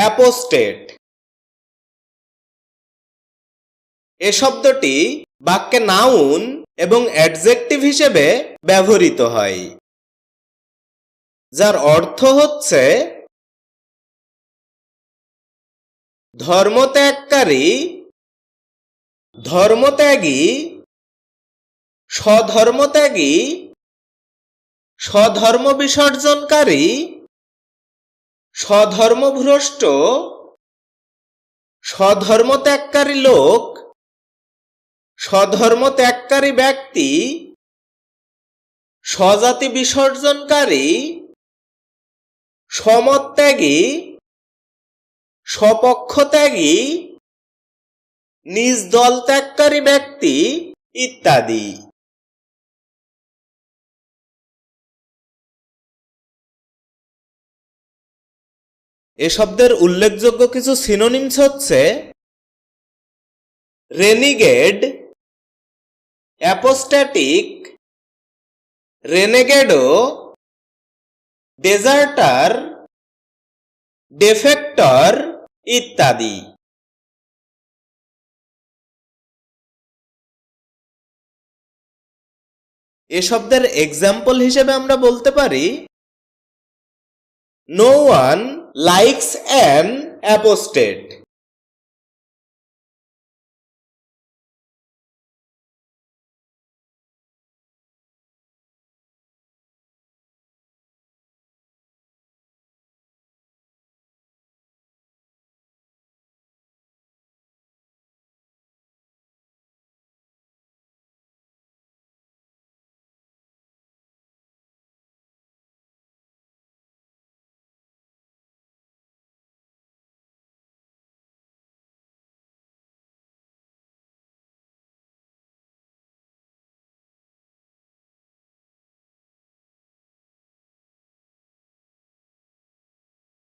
Apostate. এ শব্দটি বাক্যে noun এবং অ্যাডজেক্টিভ হিসেবে ব্যবহৃত হয়, যার অর্থ হচ্ছে ধর্মত্যাগকারী, ধর্মত্যাগী, স্বধর্মত্যাগী স্বধর্ম বিসর্জনকারী স্বধর্মভ্রষ্ট স্বধর্ম ত্যাগকারী লোক স্বধর্ম ত্যাগকারী ব্যক্তি, স্বজাতি বিসর্জনকারী, সমত্যাগী, স্বপক্ষত্যাগী, নিজ দল ত্যাগকারী ব্যক্তি ইত্যাদি। এ শব্দের উল্লেখযোগ্য কিছু সিনোনিমস হচ্ছে রেনিগেড অ্যাপোস্ট্যাটিক রেনেগেডো ডেজার্টার ডেফেক্টর ইত্যাদি। এ শব্দের এক্সাম্পল হিসেবে আমরা বলতে পারি no one likes an apostate.